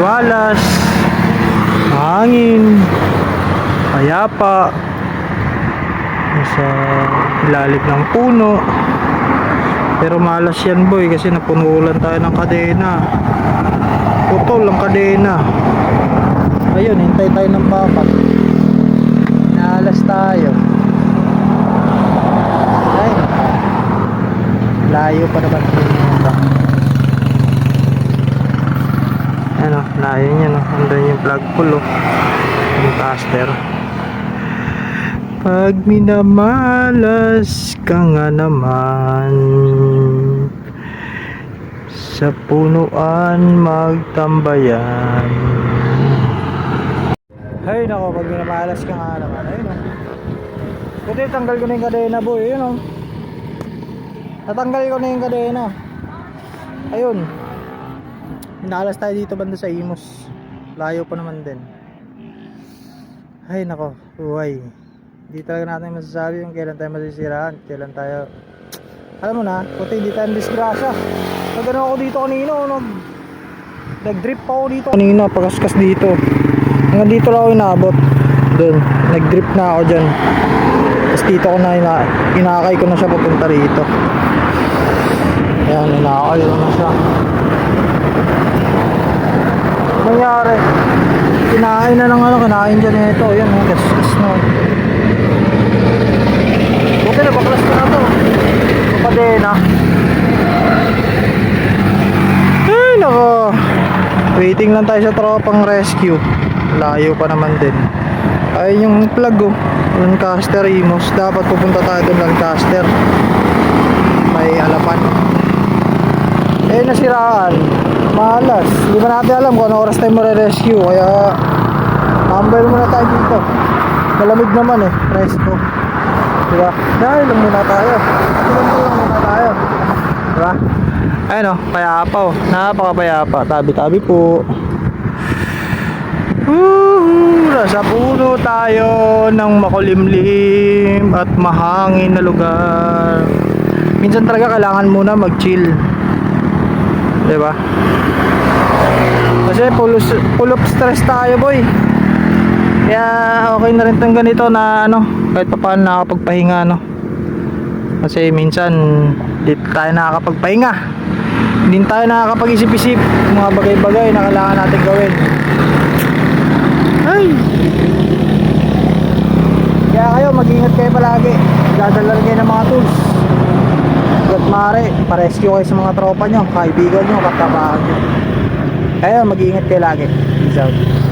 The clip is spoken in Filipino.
maliwalas, hangin, payapa, nasa ilalim ng puno. Pero malas yan boy kasi napunulan tayo ng kadena. Putol ang kadena. Ayun, hintay tayo ng bakat. Naalas tayo. Ay, layo pa naman pumunta. Ano, layo niya no. Andun yung plug pull oh. Yung caster. Pag minamalas ka nga naman Sa punuan magtambayan Ay nako, pag minamalas ka nga naman Ayun o Kundi tanggal ko na yung kadena boy Ayun o Natanggal ko na yung kadena Ayun Minalas tayo dito banda sa Imos Layo pa naman din. Ay nako, buhay Hindi talaga natin masasabi kung kailan tayo masisiraan Kailan tayo Alam mo na, puti hindi tayo disgrasya. Nagano ako dito kanina oh, nag Nag-drip ako dito Kanina, pagaskas dito. Hanggang dito lang ako inabot. Doon, nag-drip na ako dyan. Tapos dito ko na ina inakay ko na siya papunta rito. Ayan, inakay ko na siya kinain na ng ano kinain dyan ito. Yan oh gasgas na buti na baklas ko na to. Kapadena ay nako. Waiting lang tayo sa tropang rescue. Layo pa naman din. Ay yung plug oh. Lancaster Imos. Dapat pupunta tayo doon Lancaster may alapan eh nasiraan. Malas. Hindi ba natin alam kung ano oras tayo rescue kaya tambay muna tayo dito malamig naman eh presko diba dahil lang muna tayo ilan lang muna tayo diba ayun o payapa o napakapayapa tabi tabi po Woohoo! Nasa puno tayo ng makulimlim at mahangin na lugar. Minsan talaga kailangan muna mag-chill. 'Di ba? Kasi full, full of stress tayo, boy. Kaya okay na rin tong ganito na ano, kahit pa paano nakakapagpahinga, no. Kasi minsan di tayo nakakapagpahinga. Hindi tayo nakakapag-isip-isip mga bagay-bagay na kailangan natin gawin. Ay! Kaya kayo, mag-ingat kayo palagi. Dadala rin kayo ng mga tools. At mare, pa-rescue kayo sa mga tropa nyo, kaibigan nyo, katabahan nyo. Kaya mag-iingat kayo lagi. Peace out.